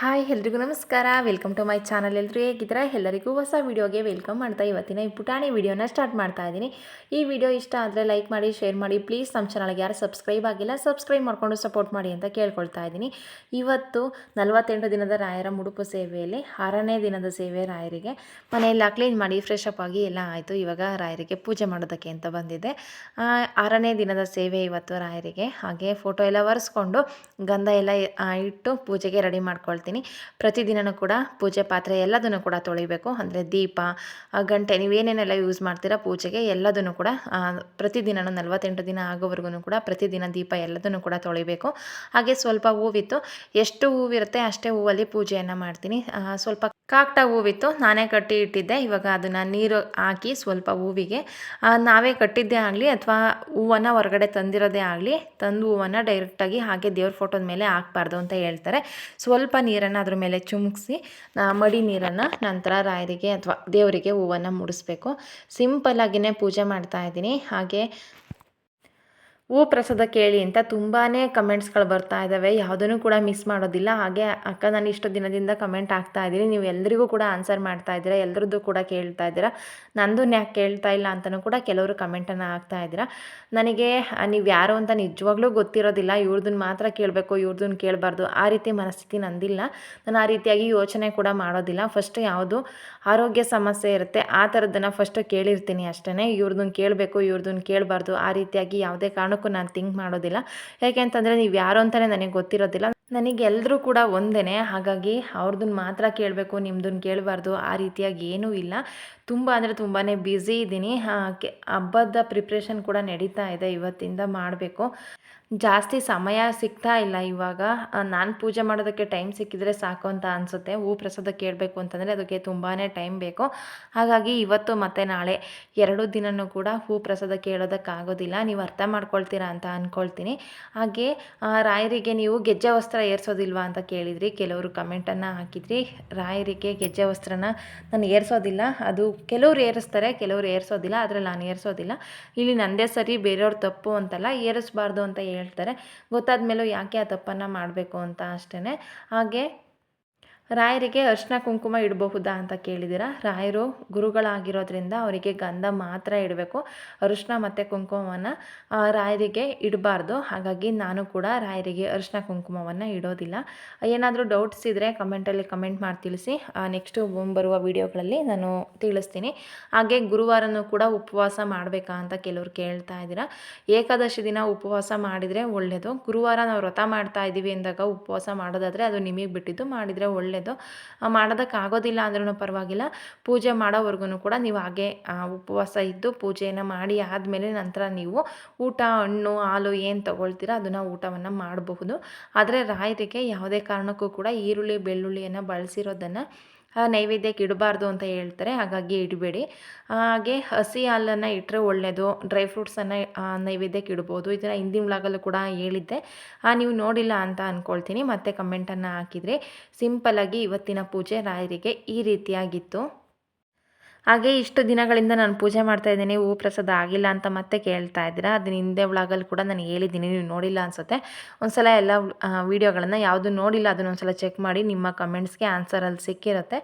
Hi, ಎಲ್ರಿಗೂ ನಮಸ್ಕಾರ. Welcome to my channel ಎಲ್ಲರೂ ಹೇಗಿದ್ದೀರಾ? ಎಲ್ಲರಿಗೂ ಹೊಸ ವೀಡಿಯೋಗೆ ವೆಲ್ಕಮ್ ಮಾಡ್ತಾ ಇವತ್ತಿನ ಈ ಪುಟಾಣಿ ವೀಡಿಯೋನ ಸ್ಟಾರ್ಟ್ ಮಾಡ್ತಾ ಇದ್ದೀನಿ. ಈ ವಿಡಿಯೋ ಇಷ್ಟ ಆದರೆ ಲೈಕ್ ಮಾಡಿ ಶೇರ್ ಮಾಡಿ. ಪ್ಲೀಸ್ ನಮ್ಮ ಚಾನಲ್ಗೆ ಯಾರು ಸಬ್ಸ್ಕ್ರೈಬ್ ಆಗಿಲ್ಲ ಸಬ್ಸ್ಕ್ರೈಬ್ ಮಾಡ್ಕೊಂಡು ಸಪೋರ್ಟ್ ಮಾಡಿ ಅಂತ ಕೇಳ್ಕೊಳ್ತಾ ಇದ್ದೀನಿ. ಇವತ್ತು ನಲವತ್ತೆಂಟು ದಿನದ ರಾಯರ ಮುಡುಪು ಸೇವೆಯಲ್ಲಿ ಆರನೇ ದಿನದ ಸೇವೆ ರಾಯರಿಗೆ. ಮನೆಯೆಲ್ಲ ಕ್ಲೀನ್ ಮಾಡಿ ಫ್ರೆಶ್ ಅಪ್ ಆಗಿ ಎಲ್ಲ ಆಯಿತು. ಇವಾಗ ರಾಯರಿಗೆ ಪೂಜೆ ಮಾಡೋದಕ್ಕೆ ಅಂತ ಬಂದಿದೆ ಆರನೇ ದಿನದ ಸೇವೆ ಇವತ್ತು ರಾಯರಿಗೆ. ಹಾಗೆ ಫೋಟೋ ಎಲ್ಲ ಒರೆಸ್ಕೊಂಡು ಗಂಧ ಎಲ್ಲ ಇಟ್ಟು ಪೂಜೆಗೆ ರೆಡಿ ಮಾಡ್ಕೊಳ್ತೀನಿ. ಪ್ರತಿದಿನನೂ ಕೂಡ ಪೂಜೆ ಪಾತ್ರೆ ಎಲ್ಲದನ್ನು ಕೂಡ ತೊಳಿಬೇಕು. ಅಂದರೆ ದೀಪ ಗಂಟೆ ನೀವೇನೇನೆಲ್ಲ ಯೂಸ್ ಮಾಡ್ತೀರಾ ಪೂಜೆಗೆ ಎಲ್ಲದನ್ನು ಕೂಡ ಪ್ರತಿದಿನನೂ ನಲವತ್ತೆಂಟು ದಿನ ಆಗೋವರೆಗೂ ಕೂಡ ಪ್ರತಿದಿನ ದೀಪ ಎಲ್ಲದನ್ನು ಕೂಡ ತೊಳಿಬೇಕು. ಹಾಗೆ ಸ್ವಲ್ಪ ಹೂವಿತ್ತು. ಎಷ್ಟು ಹೂವಿರುತ್ತೆ ಅಷ್ಟೇ ಹೂವಲ್ಲಿ ಪೂಜೆಯನ್ನು ಮಾಡ್ತೀನಿ. ಸ್ವಲ್ಪ ಕಾಕ್ಟ ಹೂವಿತ್ತು, ನಾನೇ ಕಟ್ಟಿ ಇಟ್ಟಿದ್ದೆ ಇವಾಗ ಅದನ್ನು ನೀರು ಹಾಕಿ ಸ್ವಲ್ಪ ಹೂವಿಗೆ ನಾವೇ ಕಟ್ಟಿದ್ದೇ ಆಗಲಿ ಅಥವಾ ಹೂವನ್ನು ಹೊರಗಡೆ ತಂದಿರೋದೇ ಆಗಲಿ, ತಂದು ಹೂವನ್ನು ಡೈರೆಕ್ಟಾಗಿ ಹಾಗೆ ದೇವ್ರ ಫೋಟೋದ ಮೇಲೆ ಹಾಕ್ಬಾರ್ದು ಅಂತ ಹೇಳ್ತಾರೆ. ಸ್ವಲ್ಪ ನೀರನ್ನು ಅದ್ರ ಮೇಲೆ ಚುಮುಕ್ಸಿ ಮಡಿ ನೀರನ್ನು ನಂತರ ರಾಯರಿಗೆ ಅಥವಾ ದೇವರಿಗೆ ಹೂವನ್ನು ಮುಡಿಸ್ಬೇಕು. ಸಿಂಪಲ್ಲಾಗಿಯೇ ಪೂಜೆ ಮಾಡ್ತಾ ಇದ್ದೀನಿ. ಹಾಗೆ ಹೂ ಪ್ರಸಾದ ಕೇಳಿ ಅಂತ ತುಂಬಾ ಕಮೆಂಟ್ಸ್ಗಳು ಬರ್ತಾ ಇದ್ದಾವೆ ಯಾವುದನ್ನು ಕೂಡ ಮಿಸ್ ಮಾಡೋದಿಲ್ಲ. ಹಾಗೆ ಅಕ್ಕ ನಾನು ಇಷ್ಟು ದಿನದಿಂದ ಕಮೆಂಟ್ ಆಗ್ತಾ ಇದ್ದೀನಿ. ನೀವು ಎಲ್ಲರಿಗೂ ಕೂಡ ಆನ್ಸರ್ ಮಾಡ್ತಾ ಇದ್ದೀರಾ ಎಲ್ಲರದ್ದು ಕೂಡ ಕೇಳ್ತಾ ಇದ್ದೀರಾ ನಂದು ಯಾಕೆ ಕೇಳ್ತಾ ಇಲ್ಲ ಅಂತಲೂ ಕೂಡ ಕೆಲವರು ಕಮೆಂಟನ್ನು ಆಗ್ತಾ ಇದ್ದೀರಾ. ನನಗೆ ನೀವು ಯಾರು ಅಂತ ನಿಜವಾಗ್ಲೂ ಗೊತ್ತಿರೋದಿಲ್ಲ. ಇವ್ರದನ್ನ ಮಾತ್ರ ಕೇಳಬೇಕು ಇವ್ರದನ್ನ ಕೇಳಬಾರ್ದು. ಆ ರೀತಿ ಮನಸ್ಥಿತಿ ನಂದಿಲ್ಲ. ನಾನು ಆ ರೀತಿಯಾಗಿ ಯೋಚನೆ ಕೂಡ ಮಾಡೋದಿಲ್ಲ. ಫಸ್ಟ್ ಯಾವುದು ಆರೋಗ್ಯ ಸಮಸ್ಯೆ ಇರುತ್ತೆ. ಆ ಥರದ್ದನ್ನು ಫಸ್ಟ್ ಕೇಳಿರ್ತೀನಿ ಅಷ್ಟೇ ಇವ್ರದನ್ನ ಕೇಳಬೇಕು ಇವ್ರದನ್ನ ಕೇಳಬಾರ್ದು. ಆ ರೀತಿಯಾಗಿ ಯಾವುದೇ ಕಾರಣಕ್ಕೂ ನಾನು ಥಿಂಕ್ ಮಾಡೋದಿಲ್ಲ. ಯಾಕೆ ಅಂತಂದರೆ ನೀವು ಯಾರು ಅಂತಲೇ ನನಗೆ ಗೊತ್ತಿರೋದಿಲ್ಲ. ನನಗೆ ಎಲ್ಲರೂ ಕೂಡ ಒಂದೇ ಹಾಗಾಗಿ ಅವ್ರದ್ದನ್ನ ಮಾತ್ರ ಕೇಳಬೇಕು ನಿಮ್ದನ್ನ ಕೇಳಬಾರ್ದು, ಆ ರೀತಿಯಾಗಿ ಏನೂ ಇಲ್ಲ. ತುಂಬ ಅಂದರೆ ತುಂಬಾ ಬ್ಯುಸಿ ಇದ್ದೀನಿ. ಹಾಗೆ ಹಬ್ಬದ ಪ್ರಿಪ್ರೇಷನ್ ಕೂಡ ನಡೀತಾ ಇದೆ. ಇವತ್ತಿಂದ ಮಾಡಬೇಕು. ಜಾಸ್ತಿ ಸಮಯ ಸಿಗ್ತಾ ಇಲ್ಲ ಇವಾಗ. ನಾನು ಪೂಜೆ ಮಾಡೋದಕ್ಕೆ ಟೈಮ್ ಸಿಕ್ಕಿದ್ರೆ ಸಾಕು ಅಂತ ಅನಿಸುತ್ತೆ. ಹೂ ಪ್ರಸಾದ ಕೇಳಬೇಕು ಅಂತಂದರೆ ಅದಕ್ಕೆ ತುಂಬಾ ಟೈಮ್ ಬೇಕು. ಹಾಗಾಗಿ ಇವತ್ತು ಮತ್ತು ನಾಳೆ ಎರಡು ದಿನವೂ ಕೂಡ ಹೂ ಪ್ರಸಾದ ಕೇಳೋದಕ್ಕಾಗೋದಿಲ್ಲ. ನೀವು ಅರ್ಥ ಮಾಡ್ಕೊಳ್ತೀರಾ ಅಂತ ಅಂದ್ಕೊಳ್ತೀನಿ ಹಾಗೆ ರಾಯರಿಗೆ ನೀವು ಗೆಜ್ಜೆ ವಸ್ತ್ರ ಏರ್ಸೋದಿಲ್ವಾ ಅಂತ ಕೇಳಿದ್ರಿ. ಕೆಲವರು ಕಮೆಂಟನ್ನು ಹಾಕಿದ್ರಿ. ರಾಯರಿಗೆ ಗೆಜ್ಜೆ ವಸ್ತ್ರನ ನಾನು ಏರ್ಸೋದಿಲ್ಲ. ಅದು ಕೆಲವ್ರು ಏರಿಸ್ತಾರೆ, ಕೆಲವ್ರು ಏರಿಸೋದಿಲ್ಲ ಆದರೆ ನಾನು ಏರಿಸೋದಿಲ್ಲ. ಇಲ್ಲಿ ನನ್ನದೇ ಸರಿ ಬೇರೆಯವ್ರ ತಪ್ಪು ಅಂತಲ್ಲ, ಏರಿಸ್ಬಾರ್ದು ಅಂತ ಹೇಳ್ತಾರೆ. ಗೊತ್ತಾದ ಮೇಲೂ ಯಾಕೆ ಆ ತಪ್ಪನ್ನು ಮಾಡಬೇಕು ಅಂತ ಅಷ್ಟೇ ಹಾಗೆ ರಾಯರಿಗೆ ಅರ್ಶಿನ ಕುಂಕುಮ ಇಡಬಹುದಾ ಅಂತ ಕೇಳಿದ್ದೀರಾ? ರಾಯರು ಗುರುಗಳಾಗಿರೋದ್ರಿಂದ ಅವರಿಗೆ ಗಂಧ ಮಾತ್ರ ಇಡಬೇಕು. ಅರಿಶಿನ ಮತ್ತು ಕುಂಕುಮವನ್ನು ರಾಯರಿಗೆ ಇಡಬಾರ್ದು. ಹಾಗಾಗಿ ನಾನು ಕೂಡ ರಾಯರಿಗೆ ಅರಿಶಿನ ಕುಂಕುಮವನ್ನು ಇಡೋದಿಲ್ಲ. ಏನಾದರೂ ಡೌಟ್ಸ್ ಇದ್ದರೆ ಕಮೆಂಟಲ್ಲಿ ಕಮೆಂಟ್ ಮಾಡಿ ತಿಳಿಸಿ. ನೆಕ್ಸ್ಟು ಬರುವ ವಿಡಿಯೋಗಳಲ್ಲಿ ನಾನು ತಿಳಿಸ್ತೀನಿ. ಹಾಗೆ ಗುರುವಾರನೂ ಕೂಡ ಉಪವಾಸ ಮಾಡಬೇಕಾ ಅಂತ ಕೆಲವರು ಕೇಳ್ತಾ ಇದ್ದೀರಾ? ಏಕಾದಶಿ ದಿನ ಉಪವಾಸ ಮಾಡಿದರೆ ಒಳ್ಳೆಯದು ಗುರುವಾರ ನಾವು ವ್ರತ ಮಾಡ್ತಾ ಇದ್ದೀವಿ ಅಂದಾಗ ಉಪವಾಸ ಮಾಡೋದಾದರೆ ಅದು ನಿಮಗೆ ಬಿಟ್ಟಿದ್ದು ಮಾಡಿದರೆ ಒಳ್ಳೆಯದು ಆ, ಮಾಡೋದಕ್ಕಾಗೋದಿಲ್ಲ ಅಂದ್ರೂ ಪರವಾಗಿಲ್ಲ. ಪೂಜೆ ಮಾಡೋವರೆಗೂ ಕೂಡ ನೀವು ಹಾಗೆ ಉಪವಾಸ ಇದ್ದು ಪೂಜೆಯನ್ನು ಮಾಡಿ ಆದಮೇಲೆ ನಂತರ ನೀವು ಊಟ ಹಣ್ಣು ಹಾಲು ಏನು ತೊಗೊಳ್ತೀರ ಅದನ್ನು ಊಟವನ್ನು ಮಾಡಬಹುದು. ಆದರೆ ರಾಯರಿಗೆ ಯಾವುದೇ ಕಾರಣಕ್ಕೂ ಕೂಡ ಈರುಳ್ಳಿ ಬೆಳ್ಳುಳ್ಳಿಯನ್ನು ಬಳಸಿರೋದನ್ನು ನೈವೇದ್ಯಕ್ಕೆ ಇಡಬಾರ್ದು ಅಂತ ಹೇಳ್ತಾರೆ, ಹಾಗಾಗಿ ಇಡಬೇಡಿ. ಹಾಗೆ ಹಸಿ ಹಾಲನ್ನು ಇಟ್ಟರೆ ಒಳ್ಳೆಯದು ಡ್ರೈ ಫ್ರೂಟ್ಸನ್ನು ನೈವೇದ್ಯಕ್ಕೆ ಇಡ್ಬೋದು. ಇದನ್ನು ಹಿಂದಿನ ವ್ಲಾಗಲ್ಲೂ ಕೂಡ ಹೇಳಿದ್ದೆ. ನೀವು ನೋಡಿಲ್ಲ ಅಂತ ಅಂದ್ಕೊಳ್ತೀನಿ ಮತ್ತೆ ಕಮೆಂಟನ್ನು ಹಾಕಿದರೆ. ಸಿಂಪಲ್ಲಾಗಿ ಇವತ್ತಿನ ಪೂಜೆ ರಾಯರಿಗೆ ಈ ರೀತಿಯಾಗಿತ್ತು. ಹಾಗೆ ಇಷ್ಟು ದಿನಗಳಿಂದ ನಾನು ಪೂಜೆ ಮಾಡ್ತಾ ಇದ್ದೀನಿ, ಹೂ ಪ್ರಸಾದ ಆಗಿಲ್ಲ ಅಂತ ಮತ್ತೆ ಕೇಳ್ತಾ ಇದ್ದೀರಾ? ಅದನ್ನ ಹಿಂದೆ ವ್ಲಾಗಲ್ಲಿ ಕೂಡ ನಾನು ಹೇಳಿದ್ದೀನಿ, ನೀವು ನೋಡಿಲ್ಲ ಅನಿಸುತ್ತೆ. ಒಂದ್ಸಲ ಎಲ್ಲ ವೀಡಿಯೋಗಳನ್ನು ಯಾವುದು ನೋಡಿಲ್ಲ, ಅದನ್ನ ಒಂದ್ಸಲ ಚೆಕ್ ಮಾಡಿ ನಿಮ್ಮ ಕಮೆಂಟ್ಸ್ಗೆ ಆನ್ಸರಲ್ಲಿ ಸಿಕ್ಕಿರುತ್ತೆ.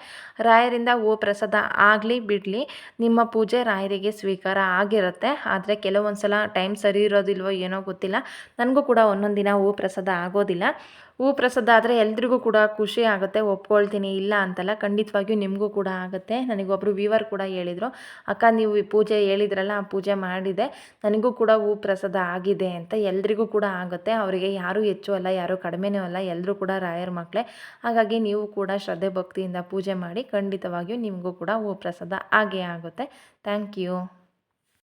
ರಾಯರಿಂದ ಹೂ ಪ್ರಸಾದ ಆಗಲಿ ಬಿಡಲಿ, ನಿಮ್ಮ ಪೂಜೆ ರಾಯರಿಗೆ ಸ್ವೀಕಾರ ಆಗಿರುತ್ತೆ. ಆದರೆ ಕೆಲವೊಂದು ಸಲ ಟೈಮ್ ಸರಿ ಇರೋದಿಲ್ವೋ ಏನೋ ಗೊತ್ತಿಲ್ಲ. ನನಗೂ ಕೂಡ ಒಂದೊಂದು ದಿನ ಹೂ ಪ್ರಸಾದ ಆಗೋದಿಲ್ಲ. ಹೂ ಪ್ರಸಾದ ಆದರೆ ಎಲ್ರಿಗೂ ಕೂಡ ಖುಷಿ ಆಗುತ್ತೆ, ಒಪ್ಕೊಳ್ತೀನಿ, ಇಲ್ಲ ಅಂತಲ್ಲ, ಖಂಡಿತವಾಗಿಯೂ ನಿಮಗೂ ಕೂಡ ಆಗುತ್ತೆ. ನನಗೊಬ್ಬರು ವೀವರ್ ಕೂಡ ಹೇಳಿದರು, ಅಕ್ಕ, ನೀವು ಈ ಪೂಜೆ ಹೇಳಿದ್ರಲ್ಲ, ಆ ಪೂಜೆ ಮಾಡಿದೆ, ನನಗೂ ಕೂಡ ಹೂ ಪ್ರಸಾದ ಆಗಿದೆ ಅಂತ ಎಲ್ರಿಗೂ ಕೂಡ ಆಗುತ್ತೆ. ಅವರಿಗೆ ಯಾರೂ ಹೆಚ್ಚು ಅಲ್ಲ, ಯಾರೂ ಕಡಿಮೆನೂ ಅಲ್ಲ ಎಲ್ಲರೂ ಕೂಡ ರಾಯರ ಮಕ್ಕಳೇ. ಹಾಗಾಗಿ ನೀವು ಕೂಡ ಶ್ರದ್ಧೆ ಭಕ್ತಿಯಿಂದ ಪೂಜೆ ಮಾಡಿ, ಖಂಡಿತವಾಗಿಯೂ ನಿಮಗೂ ಕೂಡ ಹೂ ಪ್ರಸಾದ ಆಗೇ ಆಗುತ್ತೆ. Thank you.